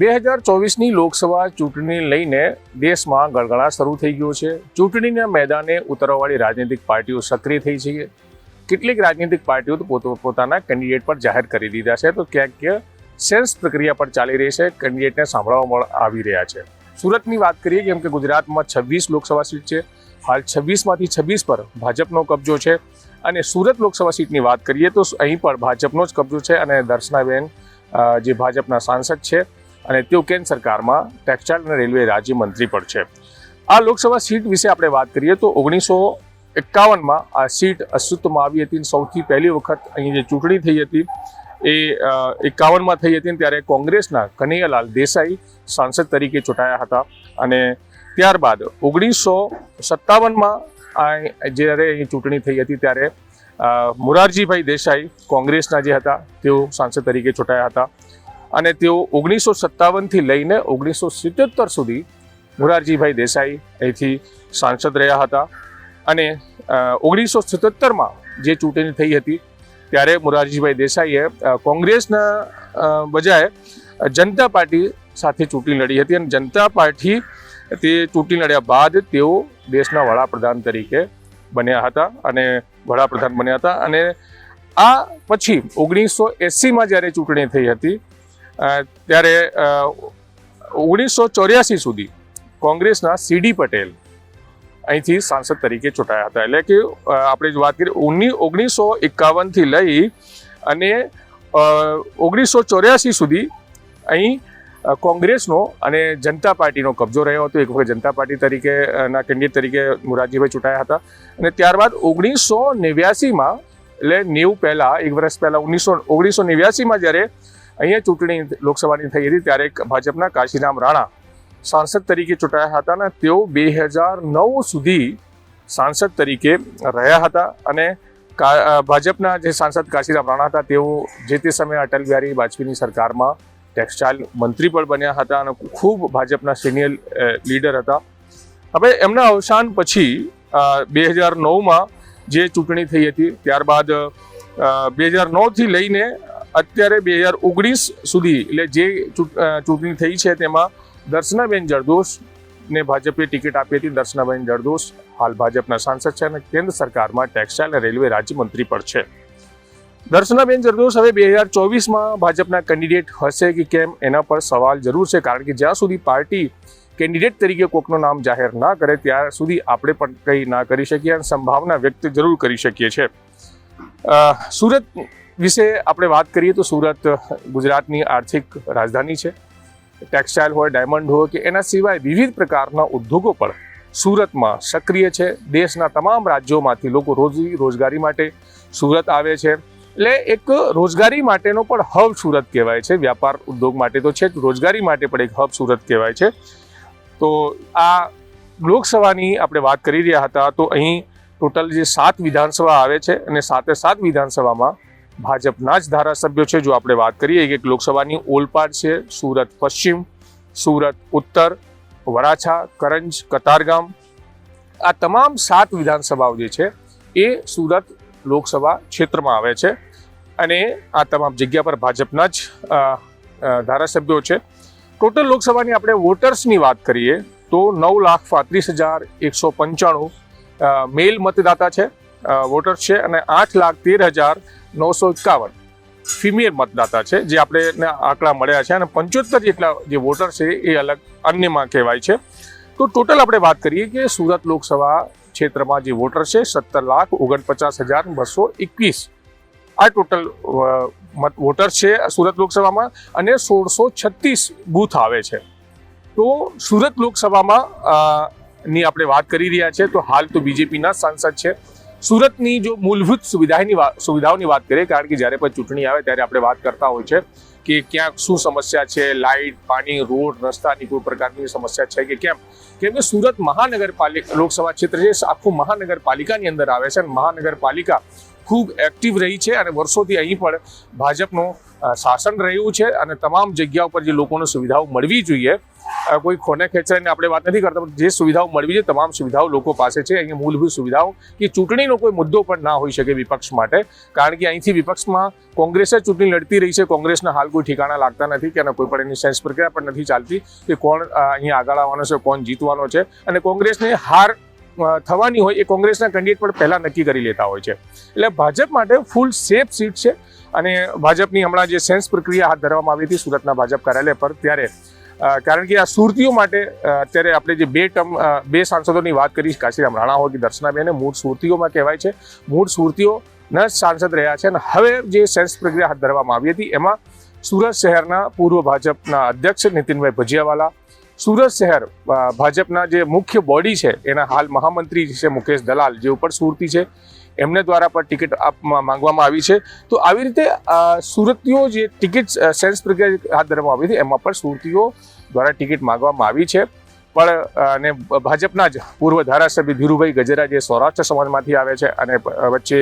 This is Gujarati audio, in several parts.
બે હજાર ચોવીસની લોકસભા ચૂંટણી લઈને દેશમાં ગળગળા શરૂ થઈ ગયો છે. ચૂંટણીના મેદાને ઉતરવાવાળી રાજનૈતિક પાર્ટીઓ સક્રિય થઈ છે. કેટલીક રાજનીતિક પાર્ટીઓ પોત, પોતાના કેન્ડિડેટ પર જાહેર કરી દીધા છે. તો ક્યાંક સેન્સ પ્રક્રિયા પર ચાલી રહી છે. કેન્ડિડેટને સાંભળવા આવી રહ્યા છે. સુરતની વાત કરીએ કેમ કે ગુજરાતમાં છવ્વીસ લોકસભા સીટ છે. હાલ છવ્વીસમાંથી છવ્વીસ પર ભાજપનો કબજો છે. અને સુરત લોકસભા સીટની વાત કરીએ તો અહીં પણ ભાજપનો જ કબજો છે અને દર્શનાબેન જે ભાજપના સાંસદ છે અને તેઓ કેન્દ્ર સરકારમાં ટેક્સટાઇલ અને રેલવે રાજ્યમંત્રી પણ છે. આ લોકસભા સીટ વિશે આપણે વાત કરીએ તો ઓગણીસો એકાવનમાં આ સીટ અસ્તિત્વમાં આવી હતી સૌથી પહેલી વખત અહીં જે ચૂંટણી થઈ હતી એ એકાવનમાં થઈ હતી ત્યારે કોંગ્રેસના કનૈયાલાલ દેસાઈ સાંસદ તરીકે ચૂંટાયા હતા. અને ત્યારબાદ ઓગણીસો સત્તાવનમાં આ જ્યારે અહીં ચૂંટણી થઈ હતી ત્યારે મોરારજીભાઈ દેસાઈ કોંગ્રેસના જે હતા તેઓ સાંસદ તરીકે ચૂંટાયા હતા. અને તેઓ ઓગણીસો સત્તાવનથી લઈને ઓગણીસો સિત્યોતેર સુધી મોરારજીભાઈ દેસાઈ અહીંથી સાંસદ રહ્યા હતા. અને ઓગણીસો સિત્યોતેરમાં જે ચૂંટણી થઈ હતી, ત્યારે મોરારજીભાઈ દેસાઈએ કોંગ્રેસના બજાય જનતા પાર્ટી સાથે ચૂંટણી લડી હતી અને જનતા પાર્ટી તે ચૂંટણી લડ્યા બાદ તેઓ દેશના વડાપ્રધાન તરીકે બન્યા હતા અને વડાપ્રધાન બન્યા હતા અને આ પછી ઓગણીસો એંસીમાં જ્યારે ચૂંટણી થઈ હતી ત્યારે ઓગણીસો ચોર્યાસી સુધી કોંગ્રેસના સીડી પટેલ અહીંથી સાંસદ તરીકે ચૂંટાયા હતા. એટલે કે આપણે વાત કરીએ ઓગણી ઓગણીસો એકાવનથી લઈ અને ઓગણીસો ચોર્યાસી સુધી અહીં કોંગ્રેસનો અને જનતા પાર્ટીનો કબજો રહ્યો હતો. એક વખત જનતા પાર્ટી તરીકે ના કેન્ડિડેટ તરીકે મોરારજીભાઈ ચૂંટાયા હતા. અને ત્યારબાદ ઓગણીસો નેવ્યાસીમાં, એટલે નેવું પહેલાં, એક વર્ષ પહેલાં, ઓગણીસો ઓગણીસો નેવ્યાસીમાં જ્યારે અહીંયા ચૂંટણી લોકસભાની થઈ હતી, ત્યારે ભાજપના કાશીરામ રાણા સાંસદ તરીકે ચૂંટાયા હતા અને તેઓ બે હજાર નવ સુધી સાંસદ તરીકે રહ્યા હતા અને ભાજપના જે સાંસદ કાશીરામ રાણા હતા, તેઓ જે તે સમયે અટલ બિહારી વાજપેયીની સરકારમાં ટેક્સટાઇલ મંત્રી પણ બન્યા હતા અને ખૂબ ભાજપના સિનિયર લીડર હતા. હવે એમના અવસાન પછી બે હજાર નવમાં જે ચૂંટણી થઈ હતી, ત્યારબાદ બે હજાર નવથી લઈને અત્યારે બે હજાર ઓગણીસ સુધી, એટલે જે ચૂંટણી થઈ છે તેમાં દર્શનાબેન જરદોશ ને ભાજપે ટિકિટ આપી હતી. દર્શનાબેન જરદોશ હાલ ભાજપના સાંસદ છે અને કેન્દ્ર સરકારમાં ટેક્સટાઇલ અને રેલવે રાજ્યમંત્રી પણ છે. દર્શનાબેન જરદોશ હવે બે હજાર ચોવીસમાં ભાજપના કેન્ડિડેટ હશે કે કેમ એના પર સવાલ જરૂર છે, કારણ કે જ્યાં સુધી પાર્ટી કેન્ડિડેટ તરીકે કોકનું નામ જાહેર ના કરે, ત્યાં સુધી આપણે પણ કંઈ ના કરી શકીએ અને સંભાવના વ્યક્ત જરૂર કરી શકીએ છીએ. સુરત વિશે આપણે વાત કરીએ તો સુરત ગુજરાતની આર્થિક રાજધાની છે. ટેક્સટાઇલ હોય, ડાયમંડ હોય કે એના સિવાય વિવિધ પ્રકારના ઉદ્યોગો પણ સુરતમાં સક્રિય છે. દેશના તમામ રાજ્યોમાંથી લોકો રોજી રોજગારી માટે સુરત આવે છે. એટલે એક રોજગારી માટેનો પણ હબ સુરત કહેવાય છે. વ્યાપાર ઉદ્યોગ માટે તો છે જ, રોજગારી માટે પણ એક હબ સુરત કહેવાય છે. તો આ લોકસભાની આપણે વાત કરી રહ્યા હતા, તો અહીં ટોટલ જે સાત વિધાનસભા આવે છે અને સાતે સાત વિધાનસભામાં ભાજપના જ ધારાસભ્યો છે. જો આપણે વાત કરીએ એક લોકસભાની ઓલપાડ છે. સુરત પશ્ચિમ, સુરત ઉત્તર, વરાછા, કરંજ, કતારગામ. આ તમામ સાત વિધાનસભાઓ જે છે, એ સુરત લોકસભા ક્ષેત્રમાં આવે છે. અને આ તમામ જગ્યા પર ભાજપના જ ધારાસભ્યો છે. ટોટલ લોકસભાની આપણે વોટર્સની વાત કરીએ, તો નવ લાખ પાંત્રીસ હજાર એકસો પંચાણું મેલ મતદાતા છે વોટર્સ છે અને આઠ લાખ તેર હજાર નવસો એકાવન ફિમેલ મતદાતા છે, જે આપણે આંકડા મળ્યા છે અને પંચોતેર જેટલા જે વોટર છે એ અલગ અન્યમાં કહેવાય છે. તો ટોટલ આપણે વાત કરીએ કે સુરત લોકસભા ક્ષેત્રમાં જે વોટર છે, સત્તર લાખ ઓગણપચાસ હજાર બસો એકવીસ આ ટોટલ મત વોટર છે સુરત લોકસભામાં અને સોળસો છત્રીસ બૂથ આવે છે. તો સુરત લોકસભામાં ની આપણે વાત કરી રહ્યા છે, તો હાલ તો બીજેપીના સાંસદ છે. સુરતની જો મૂળભૂત સુવિધાની સુવિધાઓની વાત કરીએ, કારણ કે જ્યારે પણ ચૂંટણી આવે ત્યારે આપણે વાત કરતા હોય છે કે ક્યાંક શું સમસ્યા છે, લાઇટ, પાણી, રોડ, રસ્તાની કોઈ પ્રકારની સમસ્યા છે કે કેમ? કેમ કે સુરત મહાનગરપાલિકા, લોકસભા ક્ષેત્ર છે, આખું મહાનગરપાલિકાની અંદર આવે છે અને મહાનગરપાલિકા ખૂબ એક્ટિવ રહી છે અને વર્ષોથી અહીં પણ ભાજપનું શાસન રહ્યું છે અને તમામ જગ્યા ઉપર જે લોકોને સુવિધાઓ મળવી જોઈએ કોઈ ખોને ખેંચાઈને આપણે વાત નથી કરતા, પણ જે સુવિધાઓ મળવી જોઈએ, તમામ સુવિધાઓ લોકો પાસે છે. અહીંયા મૂળભૂત સુવિધાઓ કે ચૂંટણીનો કોઈ મુદ્દો પણ ના હોઈ શકે વિપક્ષ માટે, કારણ કે અહીંથી વિપક્ષમાં કોંગ્રેસ ચૂંટણી લડતી રહી છે. કોંગ્રેસના હાલ કોઈ ઠેકાણા લાગતા નથી કે કોઈ પણ એની સેન્સ પ્રક્રિયા પણ નથી ચાલતી કે કોણ અહીંયા આગળ આવવાનો છે, કોણ જીતવાનો છે. અને કોંગ્રેસને હાર થવાની હોય એ કોંગ્રેસના કેન્ડિડેટ પણ પહેલાં નક્કી કરી લેતા હોય છે. એટલે ભાજપ માટે ફૂલ સેફ સીટ છે. અને ભાજપની હમણાં જે સેન્સ પ્રક્રિયા હાથ ધરવામાં આવી હતી સુરતના ભાજપ કાર્યાલય પર, ત્યારે કારણ કે આ સુરતીઓ માટે અત્યારે આપણે જે બે ટર્મ બે સાંસદોની વાત કરી, કાશીરામ રાણા હોય કે દર્શનાબેન મૂળ સુરતીઓમાં કહેવાય છે. મૂળ સુરતીઓ ન સાંસદ રહ્યા છે અને હવે જે સેન્સ પ્રક્રિયા હાથ ધરવામાં આવી હતી, એમાં સુરત શહેરના પૂર્વ ભાજપના અધ્યક્ષ નીતિનભાઈ ભજીયાવાલા, સુરત શહેર ભાજપના જે મુખ્ય બોડી છે, એના હાલ મહામંત્રી છે મુકેશ દલાલ, જે ઉપર સુરતી છે. એમને દ્વારા પણ ટિકિટ આપવા માંગવામાં આવી છે. તો આવી રીતે સુરતીઓ જે ટિકિટ સેન્સ પ્રક્રિયા હાથ ધરવામાં આવી હતી, એમાં પણ સુરતીઓ દ્વારા ટિકિટ માંગવામાં આવી છે. પણ અને ભાજપના જ પૂર્વ ધારાસભ્ય ધીરુભાઈ ગજેરા જે સૌરાષ્ટ્ર સમાજમાંથી આવે છે અને વચ્ચે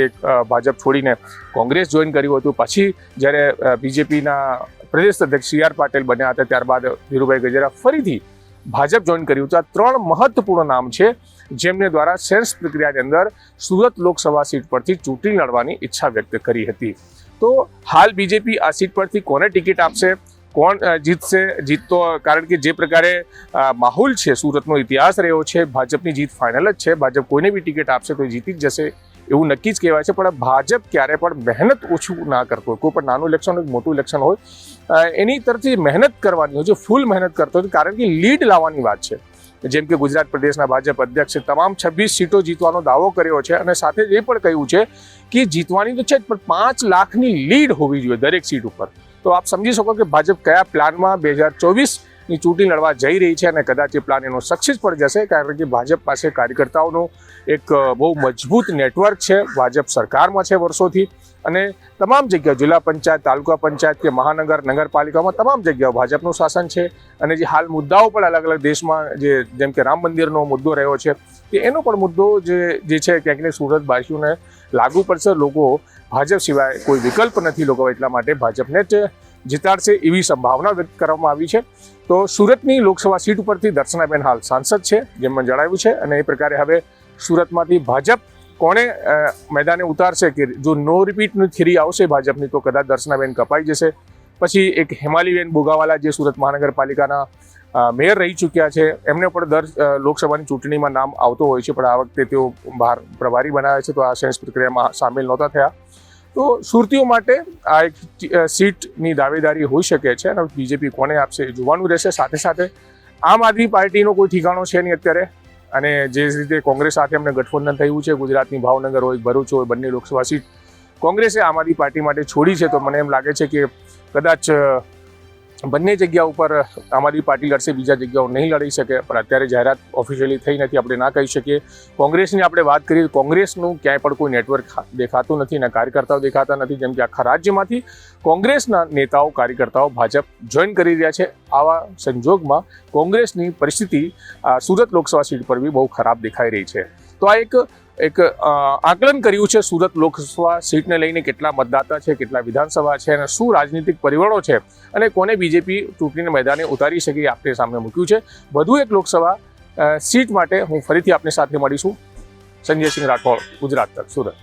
ભાજપ છોડીને કોંગ્રેસ જોઈન કર્યું હતું. પછી જ્યારે બીજેપીના પ્રદેશ અધ્યક્ષ સી આર પાટીલ બન્યા હતા, ત્યારબાદ ધીરુભાઈ ગજેરા ફરીથી ભાજપ જોઈન કર્યું હતું. આ ત્રણ મહત્વપૂર્ણ નામ છે. જેમને દ્વારા સેન્સ પ્રક્રિયાની અંદર સુરત લોકસભા સીટ પરથી ચૂંટણી લડવાની ઈચ્છા વ્યક્ત કરી હતી. તો હાલ બીજેપી આ સીટ પરથી કોને ટિકિટ આપશે? કોણ જીતશે? જીતતો કારણ કે જે પ્રકારે માહોલ છે, સુરતનો ઇતિહાસ રહ્યો છે, ભાજપની જીત ફાઇનલ જ છે. ભાજપ કોઈને બી ટિકિટ આપશે તો જીતી જ જશે. એવું નક્કી જ કહેવાય છે, પણ ભાજપ ક્યારે પણ મહેનત ઓછું ના કરતો હોય. કોઈ પણ નાનું ઇલેક્શન હોય, મોટું ઇલેક્શન હોય એની તરફથી મહેનત કરવાની હોય છે ફૂલ મહેનત કરતો હોય, કારણ કે લીડ લાવવાની વાત છે. જેમ કે ગુજરાત પ્રદેશના ભાજપ અધ્યક્ષે તમામ છવ્વીસ સીટો જીતવાનો દાવો કર્યો છે અને સાથે એ પણ કહ્યું છે કે જીતવાની તો છે જ, પણ પાંચ લાખની લીડ હોવી જોઈએ દરેક સીટ ઉપર. તો આપ સમજી શકો કે ભાજપ કયા પ્લાનમાં બે હજાર ચોવીસની ચૂંટણી લડવા જઈ રહી છે અને કદાચ એ પ્લાન એનો સક્સેસ પણ જશે, કારણ કે ભાજપ પાસે કાર્યકર્તાઓનું એક બહુ મજબૂત નેટવર્ક છે, ભાજપ સરકારમાં છે વર્ષોથી અને તમામ જગ્યાઓ, જિલ્લા પંચાયત, તાલુકા પંચાયત કે મહાનગર, નગરપાલિકામાં તમામ જગ્યાઓ ભાજપનું શાસન છે અને જે હાલ મુદ્દાઓ પણ અલગ અલગ દેશમાં જે, જેમ કે રામ મંદિરનો મુદ્દો રહ્યો છે કે એનો પણ મુદ્દો જે જે છે ક્યાંક ને સુરતવાસીઓને લાગુ પડશે. લોકો ભાજપ સિવાય કોઈ વિકલ્પ નથી લોકો એટલા માટે ભાજપને જ જીતાડશે એવી સંભાવના વ્યક્ત કરવામાં આવી છે. તો સુરતની લોકસભા સીટ ઉપરથી દર્શનાબેન હાલ સાંસદ છે જેમ મને જણાવ્યું છે અને એ પ્રકારે હવે સુરતમાંથી ભાજપ કોણે મેદાને ઉતારશે કે જો નો રિપીટની થિયરી આવશે ભાજપની, તો કદાચ દર્શનાબેન કપાઈ જશે. પછી એક હેમાલીબેન બોગાવાલા જે સુરત મહાનગરપાલિકાના મેયર રહી ચૂક્યા છે, એમને પણ દર લોકસભાની ચૂંટણીમાં નામ આવતો હોય છે, પણ આ વખતે તેઓ બહાર પ્રભારી બનાવે છે, તો આ સેન્સ પ્રક્રિયામાં સામેલ નહોતા થયા. તો સુરતીઓ માટે આ એક સીટની દાવેદારી હોઈ શકે છે, અને બીજેપી કોને આપશે એ જોવાનું રહેશે. સાથે સાથે આમ આદમી પાર્ટીનો કોઈ ઠેકાણો છે નહીં અત્યારે. અને જે રીતે કોંગ્રેસ સાથે અમને ગઠબંધન થયું છે, ગુજરાતની ભાવનગર હોય, ભરૂચ હોય, બંને લોકસભા સીટ કોંગ્રેસે આમ આદમી પાર્ટી માટે છોડી છે, તો મને એમ લાગે છે કે કદાચ બંને જગ્યા ઉપર આમ આદમી પાર્ટી લડશે, બીજા જગ્યાઓ નહીં લડી શકે, પણ અત્યારે જાહેરાત ઓફિશિયલી થઈ નથી, આપણે ના કહી શકીએ. કોંગ્રેસની આપણે વાત કરીએ કોંગ્રેસનું ક્યાંય પણ કોઈ નેટવર્ક દેખાતું નથી અને કાર્યકર્તાઓ દેખાતા નથી, જેમ કે આખા રાજ્યમાંથી કોંગ્રેસના નેતાઓ, કાર્યકર્તાઓ ભાજપ જોઈન કરી રહ્યા છે. આવા સંજોગમાં કોંગ્રેસની પરિસ્થિતિ સુરત લોકસભા સીટ પર બી બહુ ખરાબ દેખાઈ રહી છે. તો આ એક એક આકલન કર્યું છે સુરત લોકસભા સીટને લઈને કેટલા મતદાતા છે, કેટલા વિધાનસભા છે અને શું રાજનીતિક પરિબળો છે અને કોને બીજેપી ચૂંટણીને મેદાને ઉતારી શકે આપણે સામે મૂક્યું છે. વધુ એક લોકસભા સીટ માટે હું ફરીથી આપની સાથે મળીશું. સંજયસિંહ રાઠોડ, ગુજરાત તક સુરત.